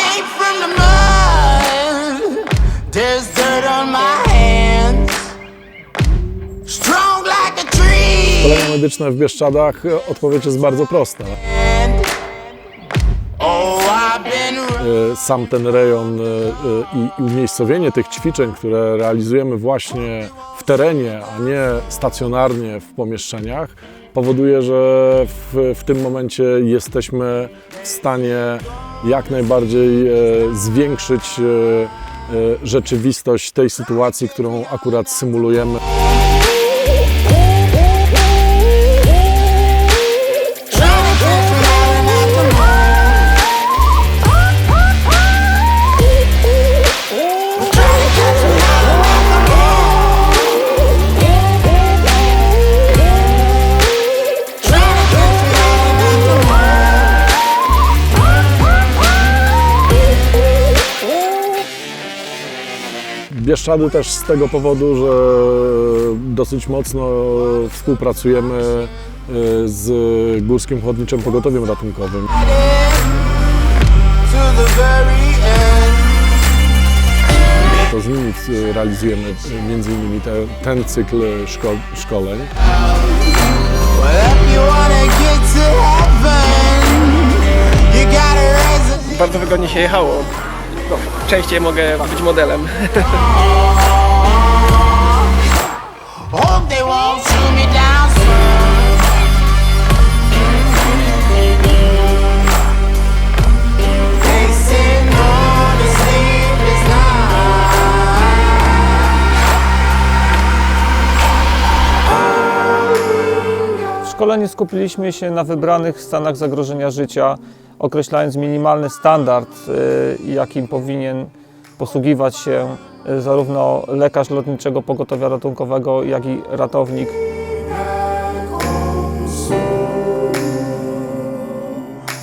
came from the mud. There's dirt on my hands. Strong like a tree. Szkolenia medyczne w Bieszczadach, e, odpowiedź jest bardzo prosta. Oh, I've been E, Sam ten rejon e, e, i i umiejscowienie tych ćwiczeń, które realizujemy właśnie terenie, a nie stacjonarnie w pomieszczeniach, powoduje, że w, w tym momencie jesteśmy w stanie jak najbardziej e, zwiększyć e, e, rzeczywistość tej sytuacji, którą akurat symulujemy. Bieszczady też z tego powodu, że dosyć mocno współpracujemy e, z Górskim Ochotniczym Pogotowiem Ratunkowym. to z nimi e, realizujemy e, między innymi te, ten cykl szko, szkoleń. Bardzo wygodnie się jechało. No, częściej mogę być modelem. szkoleniu skupiliśmy się na wybranych stanach zagrożenia życia, określając minimalny standard, y, jakim powinien posługiwać się y, zarówno lekarz lotniczego pogotowia ratunkowego, jak i ratownik.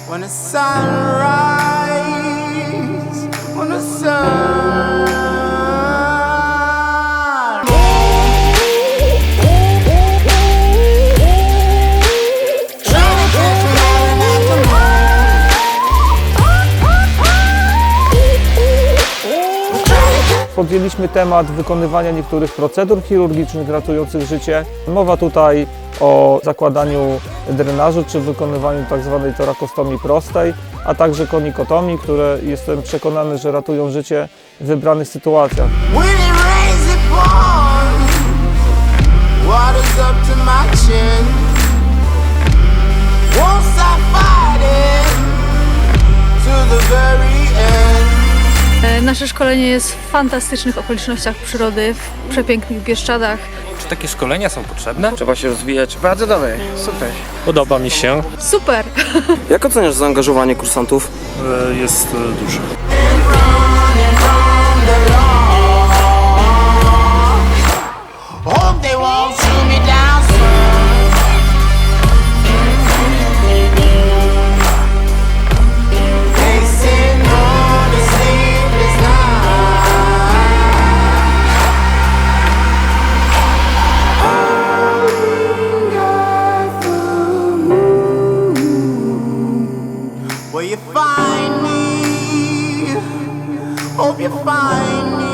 When the sunrise, when the sun. Podjęliśmy temat wykonywania niektórych procedur chirurgicznych ratujących życie. Mowa tutaj o zakładaniu drenażu czy wykonywaniu tzw. torakostomii prostej, a także konikotomii, które jestem przekonany, że ratują życie w wybranych sytuacjach. Water's up to my chin. Nasze szkolenie jest w fantastycznych okolicznościach przyrody, w przepięknych Bieszczadach. Czy takie szkolenia są potrzebne? Trzeba się rozwijać. Bardzo dobre, super. Podoba mi się. Super! Jak oceniasz zaangażowanie kursantów? Jest duże. Hope they won't shoot me down You find me? Hope you find me.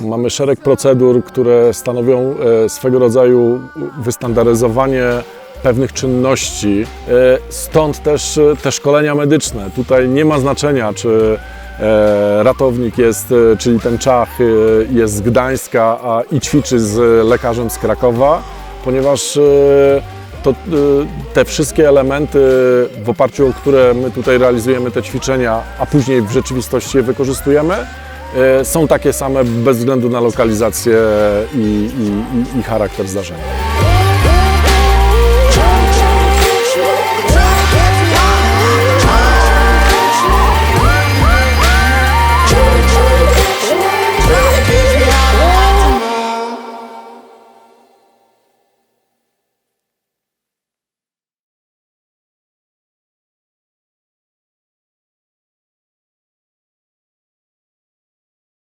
Mamy szereg procedur, które stanowią e, swego rodzaju wystandaryzowanie pewnych czynności. E, Stąd też e, te szkolenia medyczne. Tutaj nie ma znaczenia, czy ratownik jest, e, czyli ten Czach e, jest z Gdańska a, i ćwiczy z lekarzem z Krakowa, ponieważ e, to, e, te wszystkie elementy, w oparciu o które my tutaj realizujemy te ćwiczenia, a później w rzeczywistości je wykorzystujemy, e, są takie same bez względu na lokalizację i, i, i charakter zdarzenia.